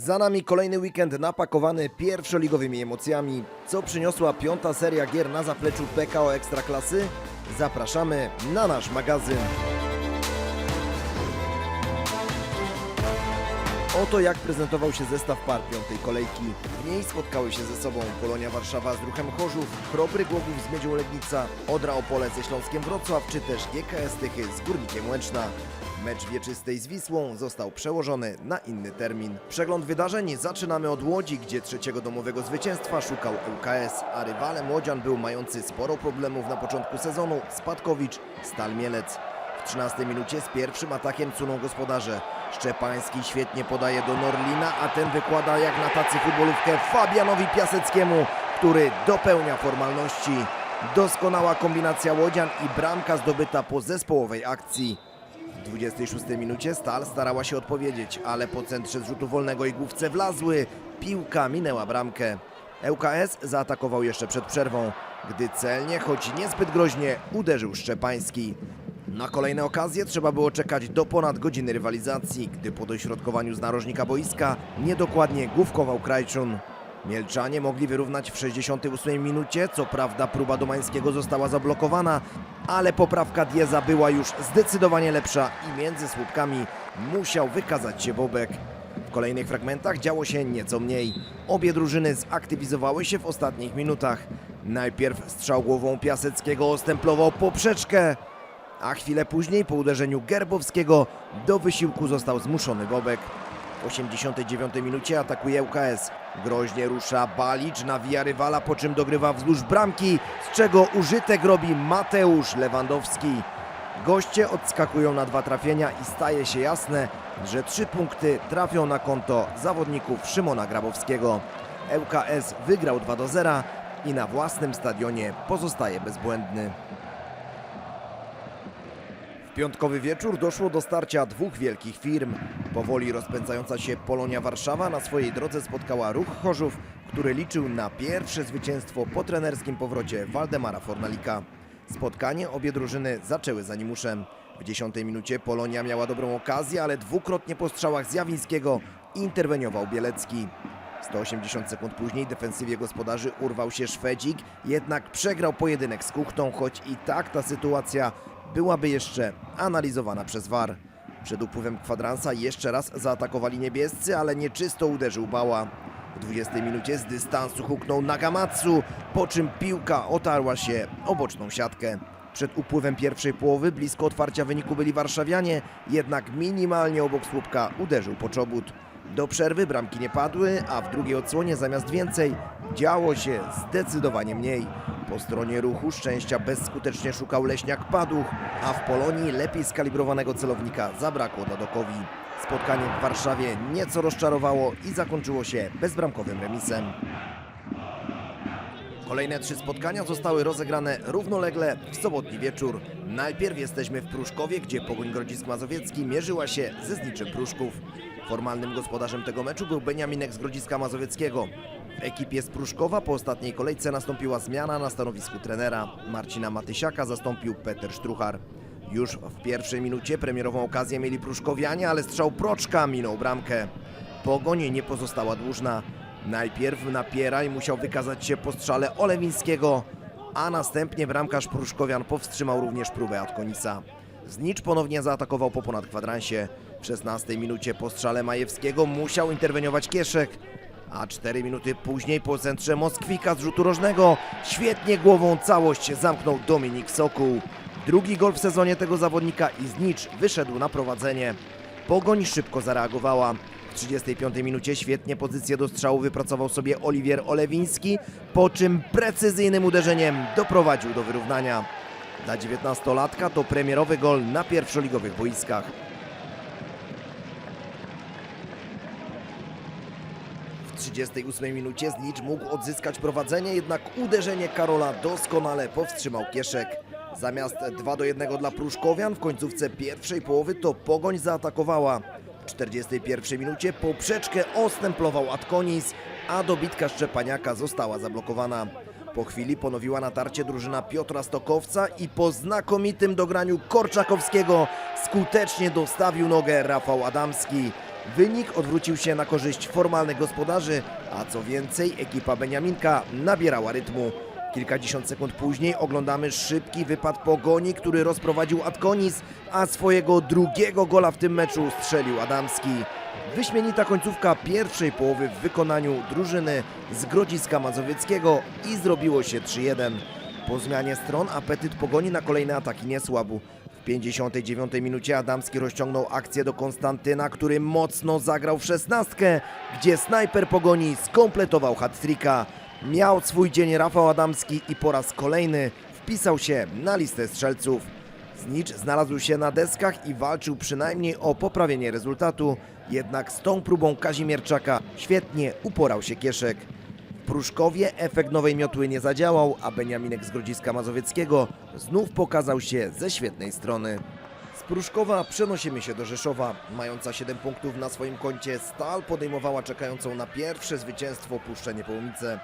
Za nami kolejny weekend napakowany pierwszoligowymi emocjami. Co przyniosła piąta seria gier na zapleczu PKO Ekstraklasy? Zapraszamy na nasz magazyn. Oto jak prezentował się zestaw par piątej kolejki. W niej spotkały się ze sobą Polonia Warszawa z Ruchem Chorzów, Chrobry Głogów z Miedzią Legnica, Odra Opole ze Śląskiem Wrocław, czy też GKS Tychy z Górnikiem Łęczna. Mecz wieczystej z Wisłą został przełożony na inny termin. Przegląd wydarzeń zaczynamy od Łodzi, gdzie trzeciego domowego zwycięstwa szukał ŁKS, a rywalem Łodzian był mający sporo problemów na początku sezonu Spadkowicz Stal Mielec. W 13 minucie z pierwszym atakiem cuną gospodarze. Szczepański świetnie podaje do Norlina, a ten wykłada jak na tacy futbolówkę Fabianowi Piaseckiemu, który dopełnia formalności. Doskonała kombinacja Łodzian i bramka zdobyta po zespołowej akcji. W 26 minucie Stal starała się odpowiedzieć, ale po centrze z rzutu wolnego i główce wlazły. Piłka minęła bramkę. ŁKS zaatakował jeszcze przed przerwą, gdy celnie, choć niezbyt groźnie, uderzył Szczepański. Na kolejne okazje trzeba było czekać do ponad godziny rywalizacji, gdy po dośrodkowaniu z narożnika boiska niedokładnie główkował Krajczun. Mielczanie mogli wyrównać w 68 minucie, co prawda próba Domańskiego została zablokowana, ale poprawka Dieza była już zdecydowanie lepsza i między słupkami musiał wykazać się Bobek. W kolejnych fragmentach działo się nieco mniej. Obie drużyny zaktywizowały się w ostatnich minutach. Najpierw strzał głową Piaseckiego ostemplował poprzeczkę, a chwilę później po uderzeniu Gerbowskiego do wysiłku został zmuszony Bobek. W 89 minucie atakuje ŁKS. Groźnie rusza Balicz, nawija rywala, po czym dogrywa wzdłuż bramki, z czego użytek robi Mateusz Lewandowski. Goście odskakują na dwa trafienia i staje się jasne, że trzy punkty trafią na konto zawodników Szymona Grabowskiego. ŁKS wygrał 2 do 0 i na własnym stadionie pozostaje bezbłędny. Piątkowy wieczór doszło do starcia dwóch wielkich firm. Powoli rozpędzająca się Polonia Warszawa na swojej drodze spotkała Ruch Chorzów, który liczył na pierwsze zwycięstwo po trenerskim powrocie Waldemara Fornalika. Spotkanie obie drużyny zaczęły za nimuszem. W dziesiątej minucie Polonia miała dobrą okazję, ale dwukrotnie po strzałach Zjawińskiego interweniował Bielecki. 180 sekund później defensywie gospodarzy urwał się Szwedzik, jednak przegrał pojedynek z Kuchtą, choć i tak ta sytuacja byłaby jeszcze analizowana przez VAR. Przed upływem kwadransa jeszcze raz zaatakowali niebiescy, ale nieczysto uderzył Bała. W 20 minucie z dystansu huknął Nagamatsu, po czym piłka otarła się o boczną siatkę. Przed upływem pierwszej połowy blisko otwarcia wyniku byli warszawianie, jednak minimalnie obok słupka uderzył Poczobut. Do przerwy bramki nie padły, a w drugiej odsłonie zamiast więcej działo się zdecydowanie mniej. Po stronie ruchu szczęścia bezskutecznie szukał Leśniak Paduch, a w Polonii lepiej skalibrowanego celownika zabrakło Dadokowi. Spotkanie w Warszawie nieco rozczarowało i zakończyło się bezbramkowym remisem. Kolejne trzy spotkania zostały rozegrane równolegle w sobotni wieczór. Najpierw jesteśmy w Pruszkowie, gdzie Pogoń Grodzisk Mazowiecki mierzyła się ze Zniczem Pruszków. Formalnym gospodarzem tego meczu był Beniaminek z Grodziska Mazowieckiego. W ekipie z Pruszkowa po ostatniej kolejce nastąpiła zmiana na stanowisku trenera. Marcina Matysiaka zastąpił Peter Sztruchar. Już w pierwszej minucie premierową okazję mieli Pruszkowianie, ale strzał Proczka minął bramkę. Pogoń nie pozostała dłużna. Najpierw Napieraj musiał wykazać się po strzale Olewińskiego, a następnie bramkarz Pruszkowian powstrzymał również próbę Atkonisa. Znicz ponownie zaatakował po ponad kwadransie. W 16 minucie po strzale Majewskiego musiał interweniować Kieszek, a 4 minuty później po centrze Moskwika z rzutu rożnego świetnie głową całość zamknął Dominik Sokół. Drugi gol w sezonie tego zawodnika i Znicz wyszedł na prowadzenie. Pogoń szybko zareagowała. W 35 minucie świetnie pozycję do strzału wypracował sobie Oliwier Olewiński, po czym precyzyjnym uderzeniem doprowadził do wyrównania. Dla 19-latka to premierowy gol na pierwszoligowych boiskach. W 38 minucie Znicz mógł odzyskać prowadzenie, jednak uderzenie Karola doskonale powstrzymał Kieszek. Zamiast 2 do 1 dla Pruszkowian w końcówce pierwszej połowy to Pogoń zaatakowała. W 41 minucie poprzeczkę ostemplował Atkonis, a dobitka Szczepaniaka została zablokowana. Po chwili ponowiła natarcie drużyna Piotra Stokowca i po znakomitym dograniu Korczakowskiego skutecznie dostawił nogę Rafał Adamski. Wynik odwrócił się na korzyść formalnych gospodarzy, a co więcej, ekipa Beniaminka nabierała rytmu. Kilkadziesiąt sekund później oglądamy szybki wypad Pogoni, który rozprowadził Adkonis, a swojego drugiego gola w tym meczu strzelił Adamski. Wyśmienita końcówka pierwszej połowy w wykonaniu drużyny z Grodziska Mazowieckiego i zrobiło się 3-1. Po zmianie stron apetyt Pogoni na kolejne ataki nie słabł. W 59 minucie Adamski rozciągnął akcję do Konstantyna, który mocno zagrał w szesnastkę, gdzie snajper Pogoni skompletował hat-tricka. Miał swój dzień Rafał Adamski i po raz kolejny wpisał się na listę strzelców. Znicz znalazł się na deskach i walczył przynajmniej o poprawienie rezultatu, jednak z tą próbą Kazimierczaka świetnie uporał się Kieszek. W Pruszkowie efekt nowej miotły nie zadziałał, a Beniaminek z Grodziska Mazowieckiego znów pokazał się ze świetnej strony. Z Pruszkowa przenosimy się do Rzeszowa. Mająca 7 punktów na swoim koncie, Stal podejmowała czekającą na pierwsze zwycięstwo Puszczę Niepołomice.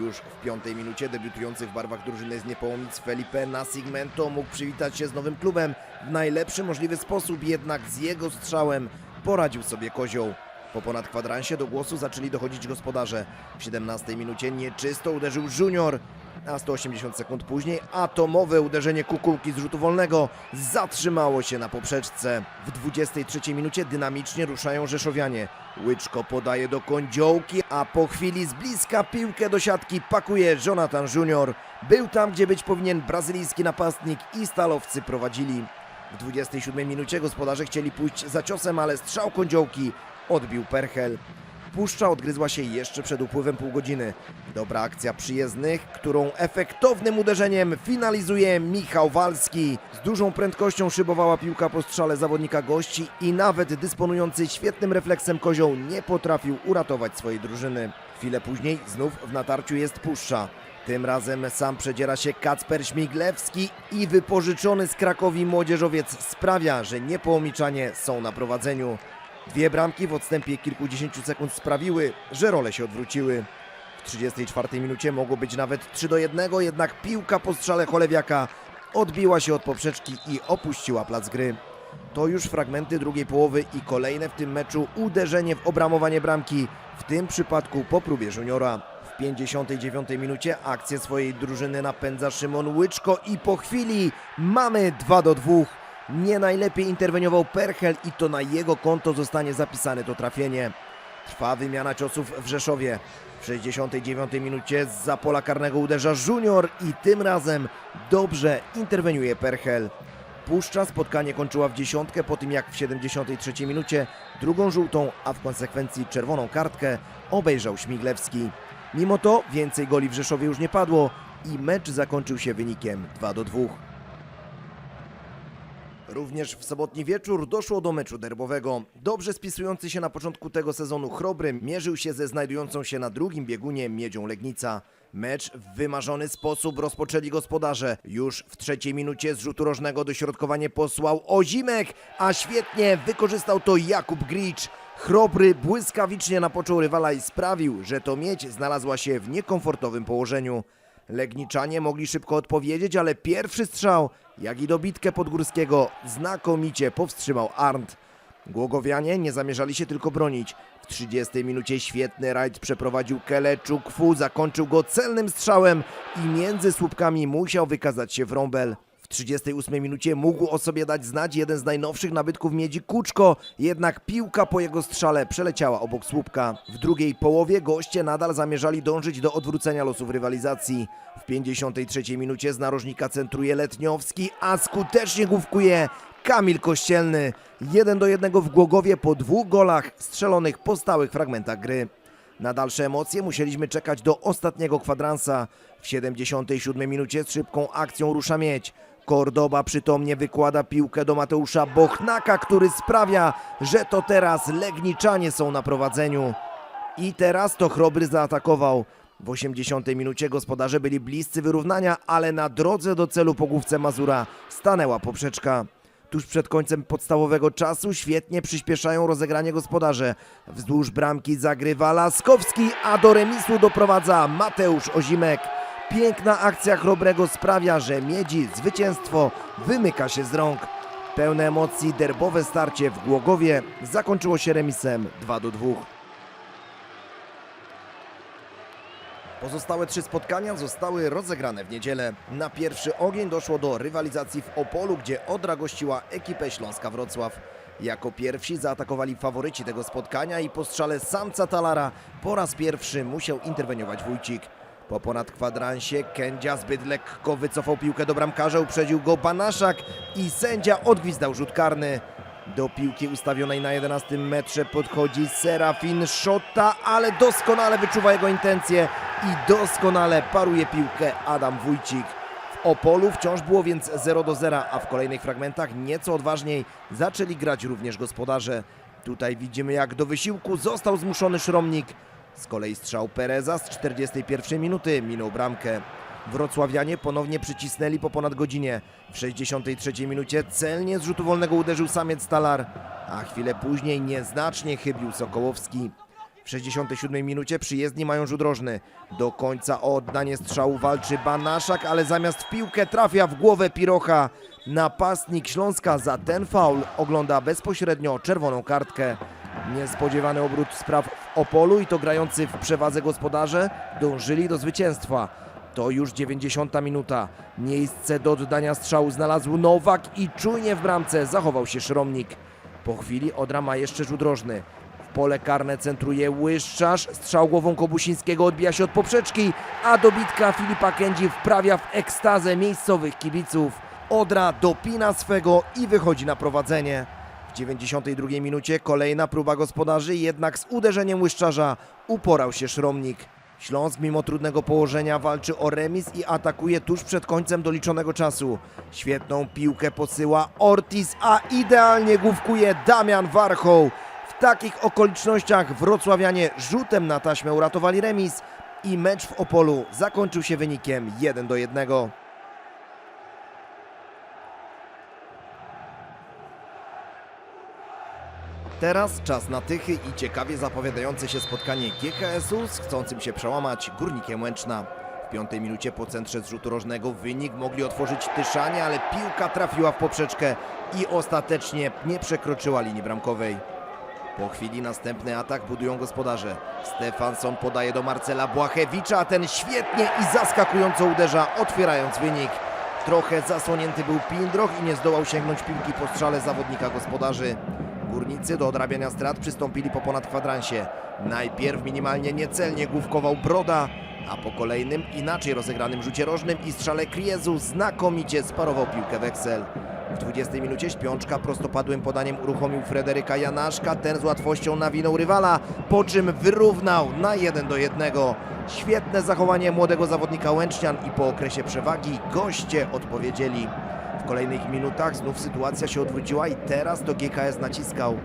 Już w piątej minucie debiutujący w barwach drużyny z Niepołomic Felipe Nascimento mógł przywitać się z nowym klubem w najlepszy możliwy sposób, jednak z jego strzałem poradził sobie Kozioł. Po ponad kwadransie do głosu zaczęli dochodzić gospodarze. W 17 minucie nieczysto uderzył Junior, a 180 sekund później atomowe uderzenie kukułki z rzutu wolnego zatrzymało się na poprzeczce. W 23 minucie dynamicznie ruszają Rzeszowianie. Łyczko podaje do kądziołki, a po chwili z bliska piłkę do siatki pakuje Jonathan Junior. Był tam, gdzie być powinien brazylijski napastnik i stalowcy prowadzili. W 27 minucie gospodarze chcieli pójść za ciosem, ale strzał kądziołki odbił Perchel. Puszcza odgryzła się jeszcze przed upływem pół godziny. Dobra akcja przyjezdnych, którą efektownym uderzeniem finalizuje Michał Walski. Z dużą prędkością szybowała piłka po strzale zawodnika gości i nawet dysponujący świetnym refleksem kozioł nie potrafił uratować swojej drużyny. Chwilę później znów w natarciu jest Puszcza. Tym razem sam przedziera się Kacper Śmiglewski i wypożyczony z Krakowi młodzieżowiec sprawia, że niepołomiczanie są na prowadzeniu. Dwie bramki w odstępie kilkudziesięciu sekund sprawiły, że role się odwróciły. W 34 minucie mogło być nawet 3 do 1, jednak piłka po strzale Cholewiaka odbiła się od poprzeczki i opuściła plac gry. To już fragmenty drugiej połowy i kolejne w tym meczu uderzenie w obramowanie bramki, w tym przypadku po próbie Juniora. W 59 minucie akcję swojej drużyny napędza Szymon Łyczko i po chwili mamy 2 do 2. Nie najlepiej interweniował Perchel i to na jego konto zostanie zapisane to trafienie. Trwa wymiana ciosów w Rzeszowie. W 69 minucie z pola karnego uderza Junior i tym razem dobrze interweniuje Perchel. Puszcza spotkanie kończyła w dziesiątkę po tym jak w 73 minucie drugą żółtą, a w konsekwencji czerwoną kartkę obejrzał Śmiglewski. Mimo to więcej goli w Rzeszowie już nie padło i mecz zakończył się wynikiem 2 do 2. Również w sobotni wieczór doszło do meczu derbowego. Dobrze spisujący się na początku tego sezonu Chrobry mierzył się ze znajdującą się na drugim biegunie Miedzią Legnica. Mecz w wymarzony sposób rozpoczęli gospodarze. Już w trzeciej minucie z rzutu rożnego dośrodkowanie posłał Ozimek, a świetnie wykorzystał to Jakub Gricz. Chrobry błyskawicznie napoczął rywala i sprawił, że to miedź znalazła się w niekomfortowym położeniu. Legniczanie mogli szybko odpowiedzieć, ale pierwszy strzał, jak i dobitkę Podgórskiego, znakomicie powstrzymał Arndt. Głogowianie nie zamierzali się tylko bronić. W 30 minucie świetny rajd przeprowadził Keleczuk. Fu zakończył go celnym strzałem i między słupkami musiał wykazać się Wrąbel. W 38 minucie mógł o sobie dać znać jeden z najnowszych nabytków miedzi Kuczko, jednak piłka po jego strzale przeleciała obok słupka. W drugiej połowie goście nadal zamierzali dążyć do odwrócenia losów rywalizacji. W 53 minucie z narożnika centruje Letniowski, a skutecznie główkuje Kamil Kościelny. 1 do 1 w Głogowie po dwóch golach strzelonych po stałych fragmentach gry. Na dalsze emocje musieliśmy czekać do ostatniego kwadransa. W 77 minucie z szybką akcją rusza miedź. Kordoba przytomnie wykłada piłkę do Mateusza Bochnaka, który sprawia, że to teraz Legniczanie są na prowadzeniu. I teraz to Chrobry zaatakował. W 80 minucie gospodarze byli bliscy wyrównania, ale na drodze do celu po główce Mazura stanęła poprzeczka. Tuż przed końcem podstawowego czasu świetnie przyspieszają rozegranie gospodarze. Wzdłuż bramki zagrywa Laskowski, a do remisu doprowadza Mateusz Ozimek. Piękna akcja Chrobrego sprawia, że Miedzi zwycięstwo wymyka się z rąk. Pełne emocji derbowe starcie w Głogowie zakończyło się remisem 2 do 2. Pozostałe trzy spotkania zostały rozegrane w niedzielę. Na pierwszy ogień doszło do rywalizacji w Opolu, gdzie Odra gościła ekipę Śląska Wrocław. Jako pierwsi zaatakowali faworyci tego spotkania i po strzale samca Talara po raz pierwszy musiał interweniować Wójcik. Po ponad kwadransie Kędzia zbyt lekko wycofał piłkę do bramkarza, uprzedził go Banaszak i sędzia odgwizdał rzut karny. Do piłki ustawionej na 11 metrze podchodzi Serafin Szota, ale doskonale wyczuwa jego intencje i doskonale paruje piłkę Adam Wójcik. W Opolu wciąż było więc 0 do 0, a w kolejnych fragmentach nieco odważniej zaczęli grać również gospodarze. Tutaj widzimy jak do wysiłku został zmuszony Szromnik. Z kolei strzał Pereza z 41 minuty minął bramkę. Wrocławianie ponownie przycisnęli po ponad godzinie. W 63 minucie celnie z rzutu wolnego uderzył samiec Talar, a chwilę później nieznacznie chybił Sokołowski. W 67 minucie przyjezdni mają rzut rożny. Do końca o oddanie strzału walczy Banaszak, ale zamiast w piłkę trafia w głowę Pirocha. Napastnik Śląska za ten faul ogląda bezpośrednio czerwoną kartkę. Niespodziewany obrót spraw w Opolu i to grający w przewadze gospodarze dążyli do zwycięstwa. To już 90 minuta. Miejsce do oddania strzału znalazł Nowak i czujnie w bramce zachował się Szromnik. Po chwili Odra ma jeszcze rzut rożny. Pole karne centruje Łyszczarz. Strzał głową Kobusińskiego odbija się od poprzeczki, a dobitka Filipa Kędzi wprawia w ekstazę miejscowych kibiców. Odra dopina swego i wychodzi na prowadzenie. W 92 minucie kolejna próba gospodarzy, jednak z uderzeniem Łyszczarza uporał się Szromnik. Śląsk mimo trudnego położenia walczy o remis i atakuje tuż przed końcem doliczonego czasu. Świetną piłkę posyła Ortiz, a idealnie główkuje Damian Warchoł. Takich okolicznościach wrocławianie rzutem na taśmę uratowali remis i mecz w Opolu zakończył się wynikiem 1 do 1. Teraz czas na tychy i ciekawie zapowiadające się spotkanie GKS-u z chcącym się przełamać Górnikiem Łęczna. W piątej minucie po centrze z rzutu rożnego wynik mogli otworzyć Tyszanie, ale piłka trafiła w poprzeczkę i ostatecznie nie przekroczyła linii bramkowej. Po chwili następny atak budują gospodarze. Stefansson podaje do Marcela Błachewicza, a ten świetnie i zaskakująco uderza, otwierając wynik. Trochę zasłonięty był Pindroch i nie zdołał sięgnąć piłki po strzale zawodnika gospodarzy. Górnicy do odrabiania strat przystąpili po ponad kwadransie. Najpierw minimalnie niecelnie główkował Broda, a po kolejnym inaczej rozegranym rzucie rożnym i strzale Kriezu znakomicie sparował piłkę Weksel. W 20 minucie Śpiączka prostopadłym podaniem uruchomił Frederyka Janaszka, ten z łatwością nawinął rywala, po czym wyrównał na 1 do 1. Świetne zachowanie młodego zawodnika Łęcznian i po okresie przewagi goście odpowiedzieli. W kolejnych minutach znów sytuacja się odwróciła i teraz to GKS naciskał.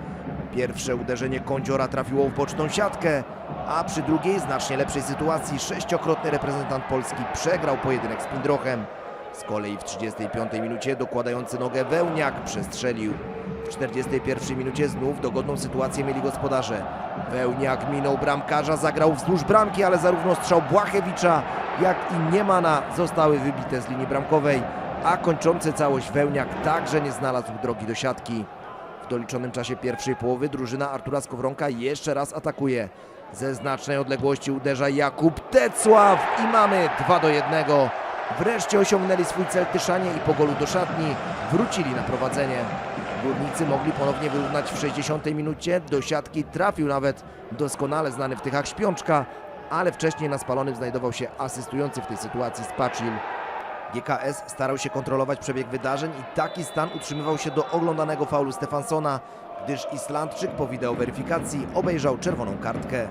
Pierwsze uderzenie Kądziora trafiło w boczną siatkę, a przy drugiej, znacznie lepszej sytuacji, sześciokrotny reprezentant Polski przegrał pojedynek z Pindrochem. Z kolei w 35 minucie dokładający nogę Wełniak przestrzelił. W 41 minucie znów dogodną sytuację mieli gospodarze. Wełniak minął bramkarza, zagrał wzdłuż bramki, ale zarówno strzał Błachewicza, jak i Niemana zostały wybite z linii bramkowej, a kończący całość Wełniak także nie znalazł drogi do siatki. W doliczonym czasie pierwszej połowy drużyna Artura Skowronka jeszcze raz atakuje. Ze znacznej odległości uderza Jakub Tecław i mamy 2 do 1. Wreszcie osiągnęli swój cel Tyszanie i po golu do szatni wrócili na prowadzenie. Górnicy mogli ponownie wyrównać w 60 minucie. Do siatki trafił nawet doskonale znany w Tychach Śpiączka, ale wcześniej na spalonym znajdował się asystujący w tej sytuacji Spaczil. GKS starał się kontrolować przebieg wydarzeń i taki stan utrzymywał się do oglądanego faulu Stefansona, gdyż Islandczyk po wideoweryfikacji obejrzał czerwoną kartkę.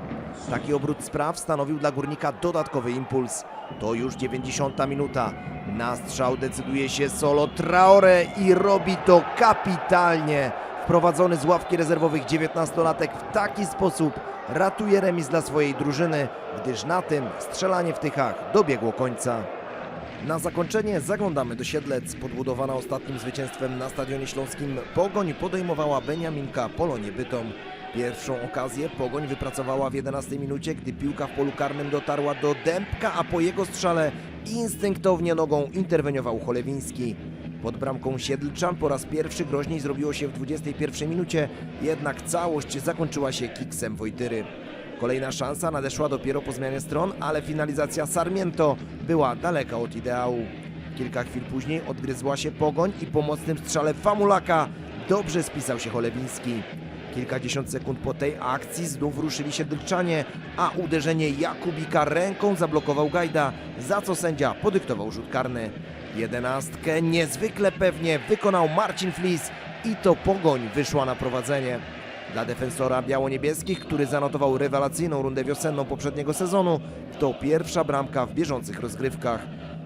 Taki obrót spraw stanowił dla Górnika dodatkowy impuls. To już 90 minuta. Na strzał decyduje się solo Traore i robi to kapitalnie. Wprowadzony z ławki rezerwowych 19-latek w taki sposób ratuje remis dla swojej drużyny, gdyż na tym strzelanie w Tychach dobiegło końca. Na zakończenie zaglądamy do Siedlec. Podbudowana ostatnim zwycięstwem na Stadionie Śląskim Pogoń podejmowała Beniaminka Polonie Bytom. Pierwszą okazję Pogoń wypracowała w 11 minucie, gdy piłka w polu karnym dotarła do Dębka, a po jego strzale instynktownie nogą interweniował Cholewiński. Pod bramką Siedlczan po raz pierwszy groźniej zrobiło się w 21 minucie, jednak całość zakończyła się kiksem Wojtyry. Kolejna szansa nadeszła dopiero po zmianie stron, ale finalizacja Sarmiento była daleka od ideału. Kilka chwil później odgryzła się pogoń i po mocnym strzale Famulaka dobrze spisał się Cholewiński. Kilkadziesiąt sekund po tej akcji znów ruszyli się Dylczanie, a uderzenie Jakubika ręką zablokował Gajda, za co sędzia podyktował rzut karny. Jedenastkę niezwykle pewnie wykonał Marcin Flis i to pogoń wyszła na prowadzenie. Dla defensora biało-niebieskich, który zanotował rewelacyjną rundę wiosenną poprzedniego sezonu, to pierwsza bramka w bieżących rozgrywkach.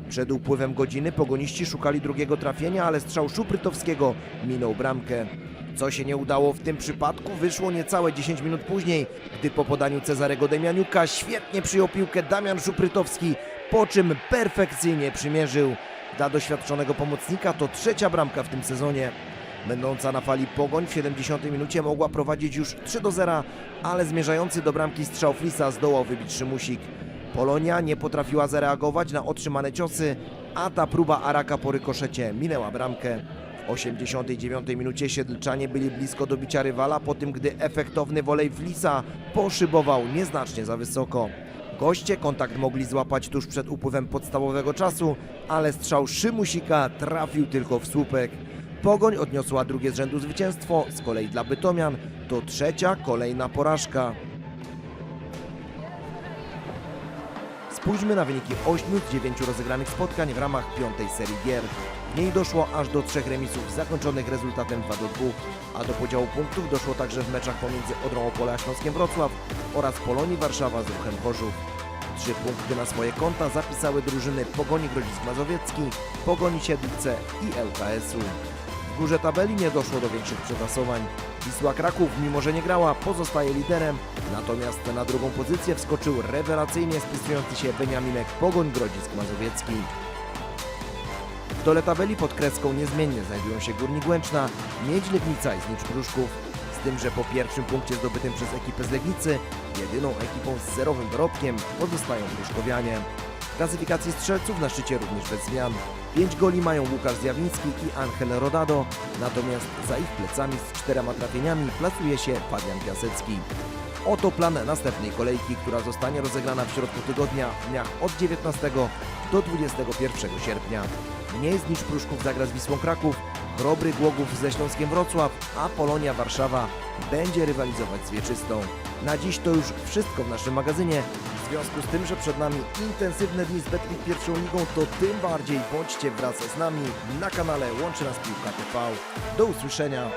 Przed upływem godziny pogoniści szukali drugiego trafienia, ale strzał Szuprytowskiego minął bramkę. Co się nie udało w tym przypadku, wyszło niecałe 10 minut później, gdy po podaniu Cezarego Demianiuka świetnie przyjął piłkę Damian Szuprytowski, po czym perfekcyjnie przymierzył. Dla doświadczonego pomocnika to trzecia bramka w tym sezonie. Będąca na fali Pogoń w 70 minucie mogła prowadzić już 3 do 0, ale zmierzający do bramki strzał Flisa zdołał wybić Szymusik. Polonia nie potrafiła zareagować na otrzymane ciosy, a ta próba Araka po rykoszecie minęła bramkę. W 89 minucie Siedlczanie byli blisko do bicia rywala po tym, gdy efektowny wolej Flisa poszybował nieznacznie za wysoko. Goście kontakt mogli złapać tuż przed upływem podstawowego czasu, ale strzał Szymusika trafił tylko w słupek. Pogoń odniosła drugie z rzędu zwycięstwo, z kolei dla Bytomian to trzecia kolejna porażka. Spójrzmy na wyniki 8 z 9 rozegranych spotkań w ramach piątej serii gier. W niej doszło aż do trzech remisów zakończonych rezultatem 2 do 2, a do podziału punktów doszło także w meczach pomiędzy Odrą Opole a Śląskiem Wrocław oraz Polonii Warszawa z Ruchem Chorzów. Trzy punkty na swoje konta zapisały drużyny Pogoni Grodzisk Mazowiecki, Pogoni Siedlce i LKS-u. W górze tabeli nie doszło do większych przetasowań. Wisła Kraków, mimo że nie grała, pozostaje liderem, natomiast na drugą pozycję wskoczył rewelacyjnie spisujący się Beniaminek Pogoń Grodzisk Mazowiecki. W dole tabeli pod kreską niezmiennie znajdują się Górnik Łęczna, Miedź Legnica i Znicz Pruszków. Z tym, że po pierwszym punkcie zdobytym przez ekipę z Legnicy, jedyną ekipą z zerowym dorobkiem pozostają Pruszkowianie. Klasyfikacji strzelców na szczycie również bez zmian. Pięć goli mają Łukasz Zjawiński i Angel Rodado, natomiast za ich plecami z czterema trafieniami plasuje się Fabian Piasecki. Oto plan następnej kolejki, która zostanie rozegrana w środku tygodnia w dniach od 19 do 21 sierpnia. Mniej znicz Pruszków zagra z Wisłą Kraków, Chrobry Głogów ze Śląskiem Wrocław, a Polonia Warszawa będzie rywalizować z Wieczystą. Na dziś to już wszystko w naszym magazynie. W związku z tym, że przed nami intensywne dni z Betclic pierwszą ligą, to tym bardziej bądźcie wraz z nami na kanale Łączy Nas Piłka TV. Do usłyszenia.